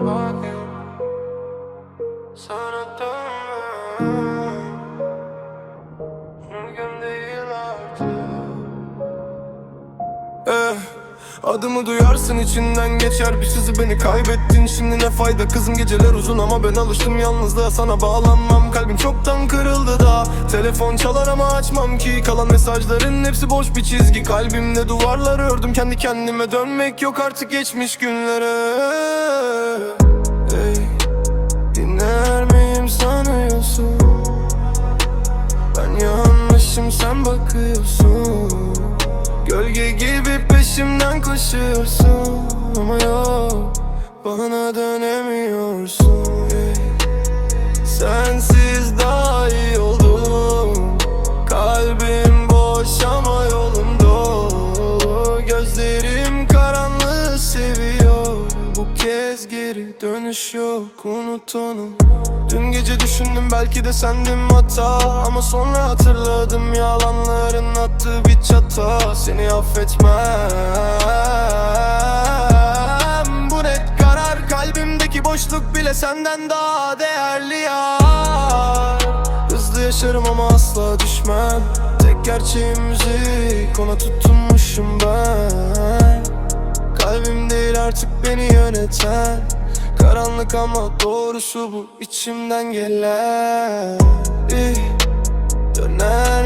walking, solo tú Adımı duyarsın içinden geçer bir sızı beni kaybettin. Şimdi ne fayda? Kızım geceler uzun ama ben alıştım yalnızlığa. Sana bağlanmam kalbim çoktan kırıldı da. Telefon çalar ama açmam ki. Kalan mesajların hepsi boş bir çizgi. Kalbimde duvarlar ördüm kendi kendime dönmek yok artık geçmiş günlere. Ey, dinler miyim sanıyorsun? Ben yanlışım sen bakıyorsun. Gölge gibi peşimden koşuyorsun Ama yok bana dönemiyorsun. Sensiz daha iyi oldum Kalbim boş ama yolum dolu Gözlerim karanlığı seviyor Bu kez geri dönüş yok unut onu Dün gece düşündüm belki de sendim hata Ama sonra hatırladım yalanların attığı bir çata Seni affetmem. Bu net karar? Kalbimdeki boşluk bile senden daha değerli ya Hızlı yaşarım ama asla düşmem. Tek gerçeğim müzik ona tutunmuşum ben. Kalbim değil artık beni yöneten. Karanlık ama doğrusu bu içimden gelen. İh, Döner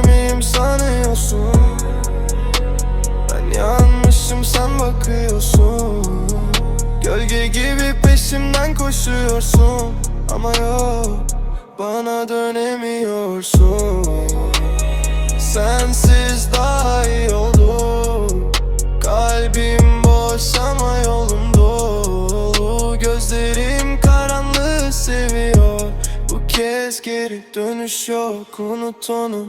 sen bakıyorsun. Gölge gibi peşimden koşuyorsun. Ama yok bana dönemiyorsun. Sensiz daha iyi oldum. Kalbim boş ama yolum dolu. Gözlerim karanlığı seviyor. Bu kez geri dönüş yok unut onu